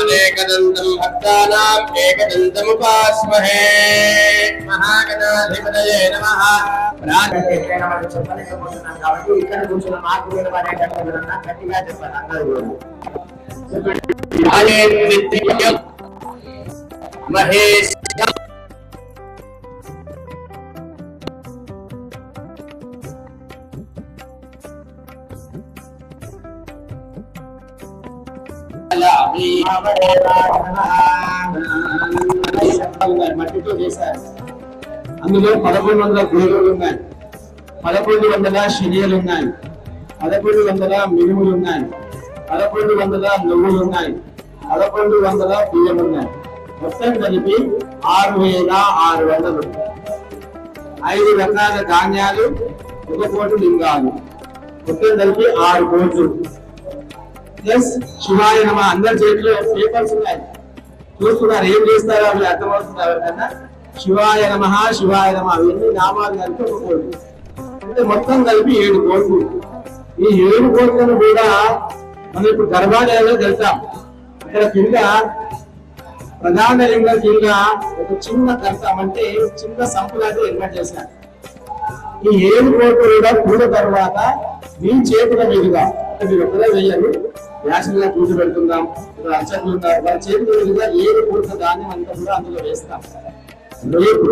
అనేకదంతం భక్తానాం ఏకదంతముపాస్మహే మహాగణాధిపతయే నమః ప్రార్థన ఎట్లయినా మనం చెప్పలేకపోతున్నాం కాబట్టి ఇక్కడ కూర్చున్న మాకు వేరు పడేటప్పుడు గట్టిగా చెప్పాలి అందరూ కూడా. నిత్యం మహేష్ మట్టితో చేశారు అందులో పదకొండు వందల గోధుమలు ఉన్నాయి. పదకొండు వందల శనియలు ఉన్నాయి. పదకొండు వందల మినుములు ఉన్నాయి. పదకొండు వందల నువ్వులు ఉన్నాయి. పదకొండు వందల బియ్యం ఉన్నాయి. మొత్తం కలిపి ఆరు వేల ఆరు వందలు. ఐదు రకాల ధాన్యాలు ఒక కోటి లింగాలు. మొత్తం కలిపి ఆరు కోట్లు. ప్లస్ శివాయ నమ అందరి చేతిలో పేపర్స్ ఉన్నాయి. చూస్తున్నారు ఏం చేస్తారో అవి అర్థమవుతుంది ఎవరికన్నా? శివాయ నమ శివాయ నమ అవన్నీ నామాలు కలిపి ఒక కోటి. అంటే మొత్తం కలిపి ఏడు కోట్లు. ఈ ఏడు కోట్లను కూడా మనం ఇప్పుడు గర్భాలయంలో వెళ్తాం ఇక్కడ కింద ప్రధాన లింగం కింద ఒక చిన్న కర్తం అంటే చిన్న సంపులాగా ఏర్పాటు చేశారు. ఈ ఏడు కోట్లు కూడా కూడ తర్వాత మీ చేతుల మీదుగా మీరు ఒక్కడే వేయాలి వ్యాసంగా పూజ పెడుతుందాం ఇక్కడ అర్చకులు ఉన్నారు వాళ్ళ చేతి మీదుగా ఏడు పూర్త ధాన్యం అంతా కూడా అందులో వేస్తాం. రేపు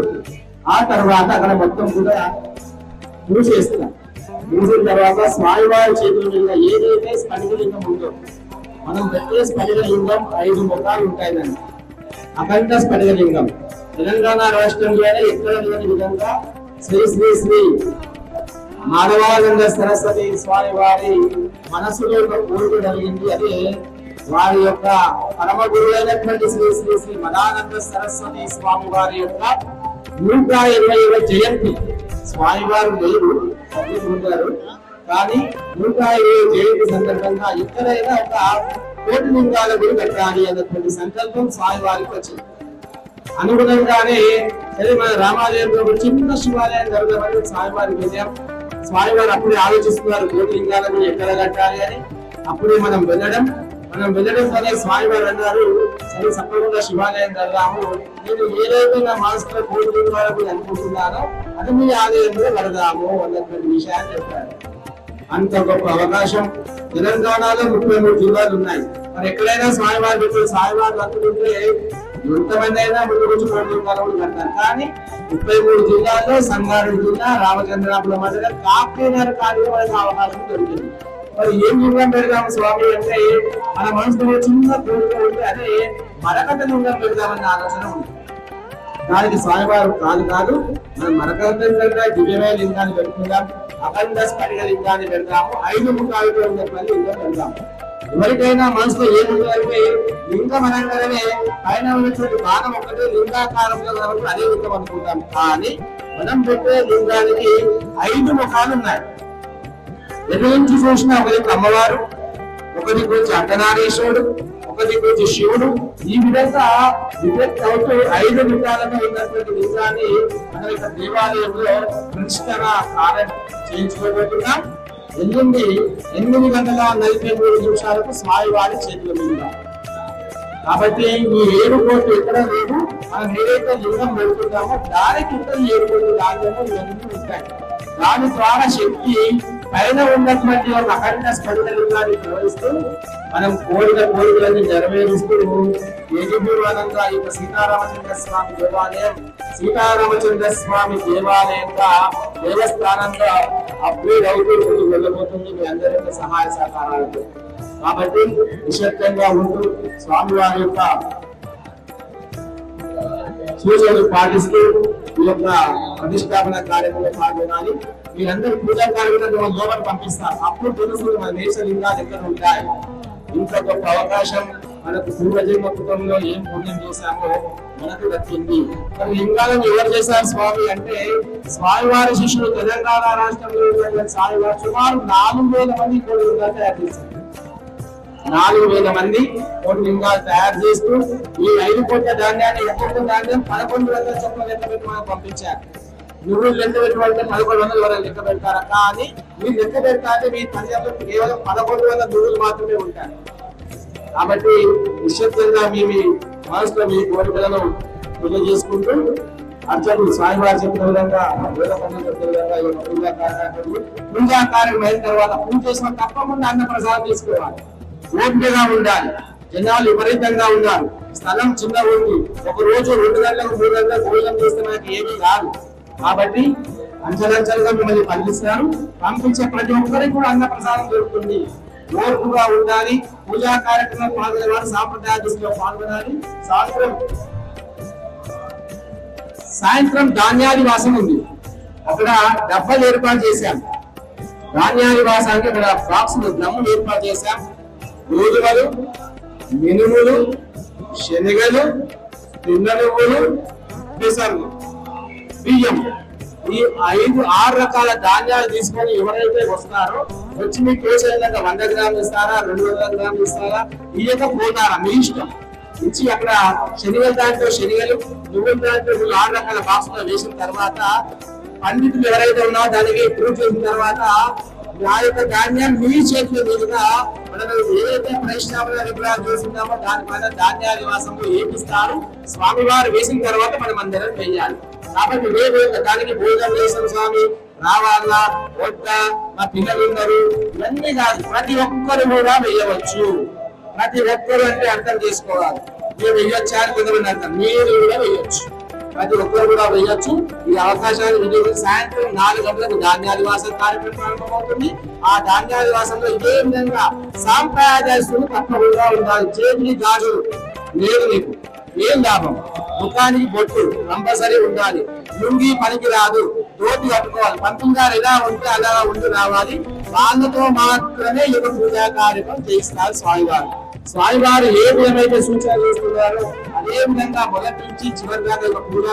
ఆ తర్వాత అక్కడ మొత్తం కూడా పూజ మూసేస్తున్నాం మూసిన తర్వాత స్వామివారి చేతుల మీదుగా ఏదైతే స్ఫటికలింగం ఉందో మనం పెట్టే స్ఫటికలింగం ఐదు ముఖాలు ఉంటాయి దాన్ని అఖండ స్ఫటికలింగం తెలంగాణ రాష్ట్రంలోనే ఎక్కడ లేని విధంగా శ్రీ శ్రీ శ్రీ మానవానంద సరస్వతి స్వామి వారి మనసులో కోరిక కలిగింది. అదే వారి యొక్క పరమ గురువైనటువంటి శ్రీ శ్రీ శ్రీ మదానంద సరస్వతి స్వామి వారి యొక్క నూట ఇరవై జయంతి. స్వామి వారు లేరు ఉంటారు. కానీ నూట ఇరవై జయంతి సందర్భంగా ఎక్కడైనా ఒక కోటి లింగాల గురి పెట్టాలి అన్నటువంటి సంకల్పం స్వామి వారికి వచ్చింది. అనుగుణంగానే సరే మన రామాలయంలో చిన్న శివాలయం జరగమని స్వామివారి విజయం స్వామివారు అప్పుడే ఆలోచిస్తున్నారు జ్యోతిలింగాలను ఎక్కడ కట్టాలి అని? అప్పుడే మనం వెళ్ళడం మనం వెళ్ళడం సరే స్వామి గారు అన్నారు సరే తప్పకుండా శివాలయం వెళ్దాము. నేను ఏదైతే నా మనసులో జ్యోతిలింగాలకు అనుకుంటున్నానో అది మీ ఆలయంలో వెళదాము అన్నటువంటి విషయాన్ని చెప్పారు. అంత గొప్ప అవకాశం. తెలంగాణలో ముప్పై మూడు జిల్లాలు ఉన్నాయి. మరి ఎక్కడైనా స్వామివారి భక్తులు స్వామివారి భక్తులు ఉంటే ఎంతమంది అయినా ముందు రోజు కోటి కానీ ముప్పై మూడు జిల్లాల్లో సంగారెడ్డి జిల్లా రామచంద్రాపురం మధ్య కాపీనగర్ కార్యక్రమానికి అవకాశం దొరికింది. మరి ఏం లింగం పెడదాము స్వామి అంటే మన మనసులో చిన్న కోరిక ఉంటే అదే మరకట లింగం పెడదామన్న ఆలోచన ఉంది. దానికి స్వామివారు కాదు కాదు మనం మరకంగా దివ్యమైన లింగాన్ని పెట్టుకుందాం అఖండ స్ఫటిక లింగాన్ని పెడతాము ఐదు ముఖాలతో పని లింగం పెడదాము ఎవరికైనా మనసులో ఏముందంటే లింగమనంగానే అనగానే పైన ఉన్నటువంటి బాణం ఒకటి లింగాకారంలో కాబట్టి అదే లింగం అనుకుంటాం. కానీ మనం పెట్టే లింగానికి ఐదు ముఖాలు ఉన్నాయి. ఎటు నుంచి చూసినా ఒకరి అమ్మవారు ఒకరి గురించి అర్ధనారీశ్వరుడు ఒకరి గురించి శివుడు. ఈ విధంగా విభక్తి అవుతూ ఐదు విధాలుగా ఉన్నటువంటి లింగాన్ని మన యొక్క దేవాలయంలో ప్రతిష్టగా కార్యం చేయించుకోబోతున్నాం. ఎల్లుండి ఎనిమిది గంటల నలభై మూడు నిమిషాలకు స్వామివారి చేతుల మీద. కాబట్టి ఈ ఏడు కోట్లు ఎక్కడ లేదు మనం ఏదైతే లింగం పెడుతున్నామో దాని కింద ఏడు కోట్లు ధాన్యము ఇవన్నీ ఉంటాయి. దాని ద్వారా శక్తి పైన ఉన్నటువంటి ఒక అఖండ స్ఫటిక లింగాన్ని ప్రవహిస్తూ మనం కోరిక కోరికలన్నీ నెరవేరుస్తూ యజుర్వానంగా ఈ యొక్క సీతారామచంద్ర స్వామి దేవాలయం సీతారామచంద్ర స్వామి దేవాలయంగా దేవస్థానంలో అప్గ్రేడ్ అవుతూ ముందుకు వెళ్ళబోతుంది. మీ అందరి యొక్క సహాయ సహకారాలతో. కాబట్టి నిశ్శబ్దంగా ఉంటూ స్వామివారి యొక్క సూచనలు పాటిస్తూ ఈ యొక్క ప్రతిష్టాపన కార్యక్రమంలో పాల్గొనాలి వీళ్ళందరూ పూజా కార్యక్రమంలో లోపల పంపిస్తారు. అప్పుడు తెలుసు మన దేశ లింగాలు ఎక్కడ ఉంటాయి. ఇంత గొప్ప అవకాశం మనకు పూర్వజన్మ ఏం పుణ్యం చేశామో మనకు దక్కింది మరి లింగాలను ఎవరు చేశారు స్వామి అంటే స్వామివారి శిష్యులు తెలంగాణ రాష్ట్రంలో ఉన్నటువంటి స్వామివారు సుమారు నాలుగు వేల మంది కోడి లింగాలు తయారు చేశారు. నాలుగు వేల మంది కోటి లింగాలు తయారు చేస్తూ ఈ ఐదు కోట్ల ధాన్యాన్ని ఒక్కొక్క ధాన్యం? పదకొండు వందల చొప్పున లెక్క పెట్టి మనకు పంపించారు. నువ్వు లెక్క పెట్టుబడితే పదకొండు వందల వరకు లెక్క పెడతారా? కానీ మీరు లెక్క పెడతాంటే మీ పంజాబ్లో కేవలం పదకొండు వందల దూరులు మాత్రమే ఉంటారు కాబట్టి నిశ్శబ్దంగా మీ మీ మనసులో మీ కోరికలను తెలియజేసుకుంటూ అర్చకులు స్వామివారు చెప్పిన విధంగా వేద చెప్పిన విధంగా ఈ పూజా కార్యక్రమాలు పూజా కార్యక్రమం అయిన తర్వాత పూజ చేసిన తప్పకుండా అన్న ప్రసాదం తీసుకోవాలి. ఓపికగా ఉండాలి. జనాలు విపరీతంగా ఉన్నారు. స్థలం చిన్నగా ఉంది. ఒక రోజు రెండు గంటలకు మూడు గంటలకు భోజనం చేస్తే మనకి ఏమీ రాదు. కాబట్టి అంచలంచలుగా మిమ్మల్ని పంపిస్తారు పంపించే ప్రతి ఒక్కరికి కూడా అన్న ప్రసాదం దొరుకుతుంది. ఓర్పుగా ఉండాలి. పూజా కార్యక్రమం పాల్గొనేవారు సాంప్రదాయ దృష్టిలో పాల్గొనాలి. సాయంత్రం సాయంత్రం ధాన్యాదివాసం ఉంది. అక్కడ డబ్బాలు ఏర్పాటు చేశాం. ధాన్యాదివాసానికి ఇక్కడ బాక్స్ డ్రమ్ములు ఏర్పాటు చేశాం. గోధుమలు మినుములు శనగలు తిన్న నువ్వులు పెసర్లు బియ్యం. ఈ ఐదు ఆరు రకాల ధాన్యాలు తీసుకొని ఎవరైతే వస్తారో వచ్చి మీకు కేసు అయినాక వంద గ్రాములు ఇస్తారా రెండు వందల గ్రాములు ఇస్తారా ఇయ్యక పోతారా మీ ఇష్టం. ఇచ్చి అక్కడ శనిగల దాంట్లో శనిగలు నువ్వుల దాంట్లో నువ్వు ఆరు రకాల బాక్స్ వేసిన తర్వాత పండితులు ఎవరైతే ఉన్నారో దానికి ప్రూఫ్ చేసిన తర్వాత ఆ యొక్క ధాన్యం మీ చేతుల మీదుగా మనం ఏదైతే పరిశ్రమల విగ్రహాలు చేస్తున్నామో దానిపైన ధాన్యాదివాసంలో ఏపిస్తారు స్వామివారు వేసిన తర్వాత మనం అందరం వేయాలి కాబట్టి మేము దానికి భోజనం చేసాం స్వామి. రావాలా? వద్ద? మా పిల్లలు ఉన్నారు ఇవన్నీ కాదు ప్రతి ఒక్కరు కూడా వేయవచ్చు ప్రతి ఒక్కరు అంటే అర్థం చేసుకోవాలి. మేము వేయొచ్చా అని కొంతమంది అర్థం మీరు కూడా వేయొచ్చు ప్రతి ఒక్కరు కూడా వేయొచ్చు. ఈ అవకాశాన్ని వినియోగించి సాయంత్రం నాలుగు గంటలకు ధాన్యాదివాసం కార్యక్రమం ప్రారంభమవుతుంది. ఆ ధాన్యాదివాసంలో ఇదే విధంగా సాంప్రదాయస్తులు తప్పకుండా ఉండాలి. చేతిని గాజులు లేదు మీకు ఏం లాభం? ముఖానికి బొట్టు కంపల్సరీ ఉండాలి. లుంగి పనికి రాదు. ధోతి కట్టుకోవాలి. పంతులు గారు ఎలా ఉంటే అలా ఉండి రావాలి. వాళ్ళతో మాత్రమే ఈ పూజా కార్యక్రమం చేయిస్తారు స్వామివారు. స్వామివారు ఏ విధమైతే సూచన చేస్తున్నారో అదే విధంగా మొదటి నుంచి చివరి దాకా ఒక పూజా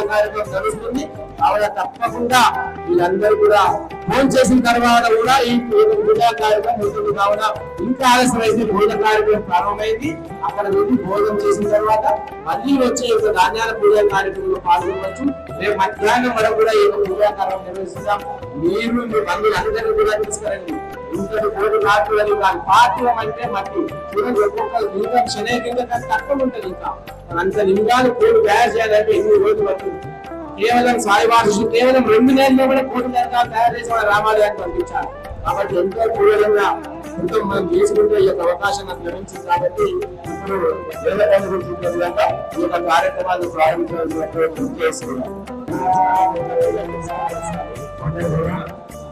జరుగుతుంది. కావున తప్పకుండా వీళ్ళందరూ కూడా ఫోన్ చేసిన తర్వాత కూడా ఈ పూజా కార్యక్రమం ఉంటుంది కావున ఇంకా ఆలస్యమైతే భోజన కార్యక్రమం ప్రారంభమైంది. అక్కడ వెళ్ళి భోజనం చేసిన తర్వాత మళ్ళీ వచ్చి యొక్క ధాన్యాల పూజా కార్యక్రమంలో పాల్గొనవచ్చు. రేపు మధ్యాహ్నం వరకు కూడా ఈ యొక్క పూజా కార్యక్రమం నిర్వహిస్తాం. మీరు మీ బంధువులు అందరినీ కూడా తీసుకురండి. మూడు కోటి నాటులని కాదు పాఠ్యం అంటే మట్టి. చూడండి ఒక్కొక్క లింగం శనే కింద తక్కువ ఉంటుంది ఇంకా. అంత లింగాలు కోడి తయారు చేయాలంటే ఎన్ని రోజులు పడుతుంది? కేవలం సాయివాసు కేవలం రెండు నెలల్లో కూడా కోటి లింగాలు తయారు చేసిన వాళ్ళ రామాలయాన్ని పంపించారు. కాబట్టి ఎంతో పూర్వంగా ఎంతో మనం చేసుకుంటే ఈ యొక్క అవకాశం నాకు లభించింది కాబట్టి ఇప్పుడు విధంగా ఈ యొక్క కార్యక్రమాలు ప్రారంభించడం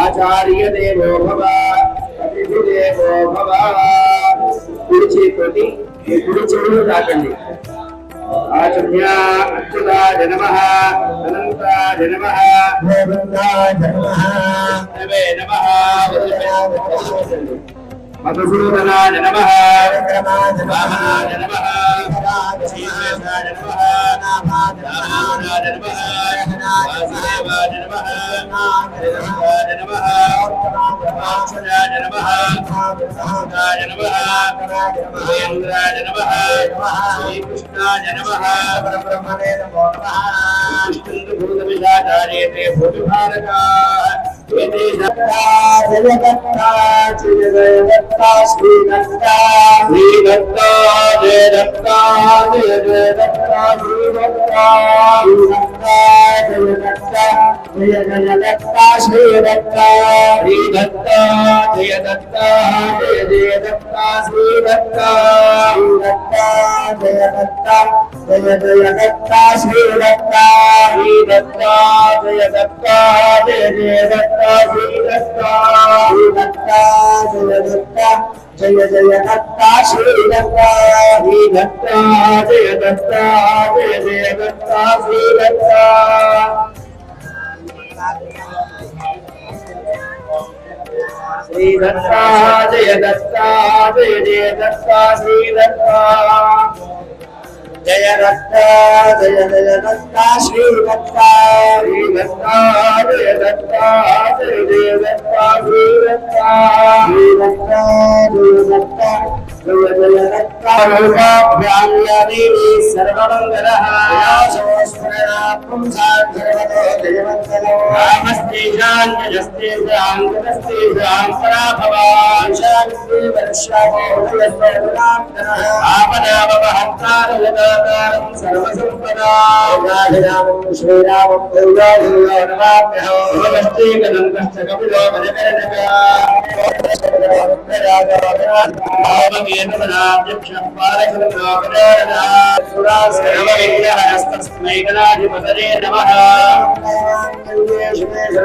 ఆచార్య దేవో భవ అతిథి దేవో భవ కుడి చేతి కుడి చెవులు తాకండి ఆచమ్య అచ్యుతాయ నమః అనంతాయ నమః గోవిందాయ నమః నమే నమః మధుసూదనాయ నమః. వామనాయ నమః. శ్రీశేషాయ నమః. రామాయ నమః వాసుదేవాయ నమః. హరిదాయ నమః. వాత్సలాయ నమః. సహదాయ నమః. మహేంద్రాయ నమః. శ్రీకృష్ణాయ నమః. పరబ్రహ్మణే నమో నమః. విష్ణుభూతమిషాచార్యేతే భూతిభారకా ఇది దత్తా श्रीदत्ता श्रीदत्ता श्रीदत्ता जय दत्ता जय जय दत्ता जय जय दत्ता श्री दत्ता श्री दत्ता जय दत्ता जय जय दत्ता श्री दत्ता श्री दत्ता जय दत्ता जय जय दत्ता श्री दत्ता जय दत्ता जय जय दत्ता श्री दत्ता श्री दत्ता जय दत्ता जय जय दत्ता श्री दत्ता श्री दत्ता जय दत्ता जय जय दत्ता भूताभ्याम्यदेवी सर्वमङ्गलः याशोस्मरणात्मं साक्षरवतो जयमङ्गलो तेषाञ्जस्तेषां गतस्तेषां परा भवान् आपदावहन्तारयदातारं सर्वसम्पदा राजरामं श्रीरामं दुर्गाधीरो नमाभ्यहो भवस्तीकनं कश्च कपिलो सुरासर्वविघ्नहरस्तस्मै गणाधिपतये नमः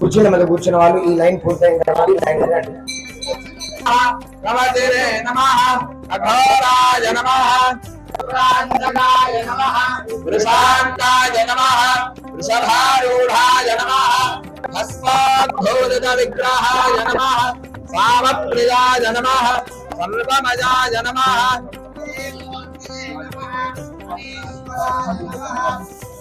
కుర్చీల మీద కూర్చున్న వాళ్ళు ఈ లైన్ పూర్తయిన తర్వాత ఈ లైన్ దత్తా జయ దత్తా జయ జయ దత్తా రూపాభ్యాం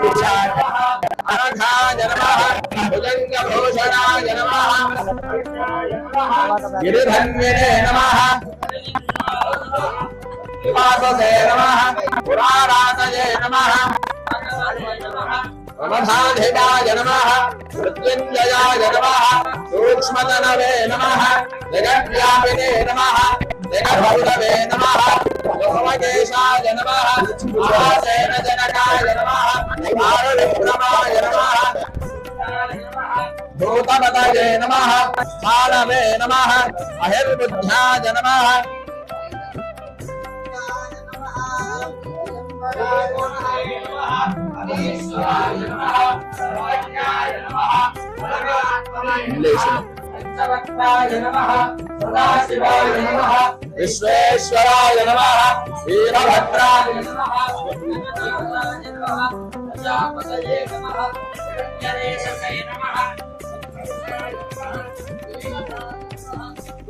బలకరణగా సురాశ్రమవిగ్రహస్తస్మై నమః బ్రహ్మగే గౌరి నారాయణ నమోదే లక్ష్మీనారాయణాభ్యాం నమః గురుచేతులకి ఆ శివలింగాలను కాటండి ఉమామహేశ్వరాభ్యాం నమః కుర్చీల మీద కూర్చున్న వాళ్ళు ఈ లైన్ పూర్తయిన తర్వాత ఈ లైన్ రండి. ప్రవతిరే నమః అఘోరాయ నమః ప్రాంతకాయ విశ్వేశ్వరాయ నమః. వీరభద్రాయ నమః. గణనాథాయ నమః. నమః.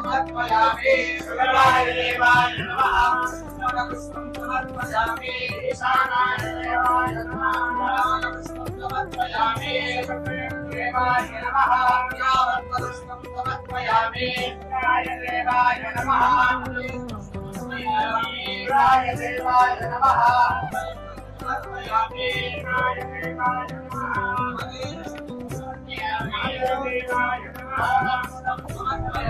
నమః గిరీశాయ నమః గిరీశాయ నమః అనఘాయ నమః భుజంగభూషణాయ నమః గిరిధన్వినే నమః వాససే నమః పురారాతయే నమః ప్రమథాధిపాయ నమః మృత్యుంజయాయ నమః సూక్ష్మతనవే నమః జగద్వ్యాపినే నమః జగద్భుతవే నమః లోకమకేశాయ నమః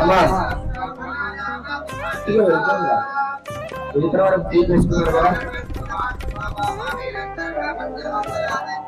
నమః భూతపతయే నమః స్థానవే నమః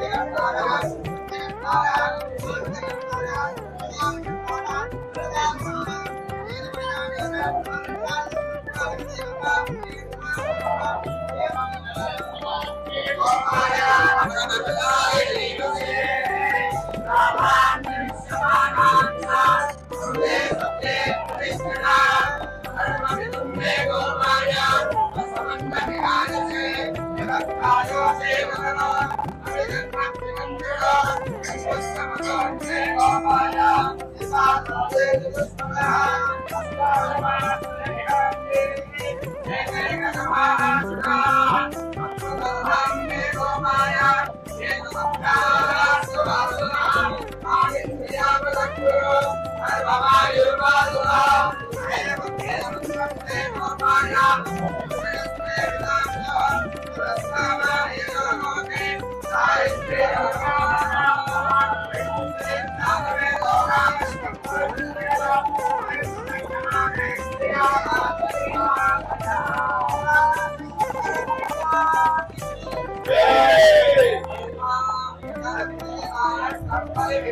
విశ్వేశ్వరాయ నమ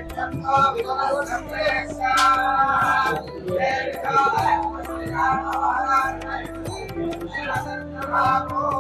Thank you. Oh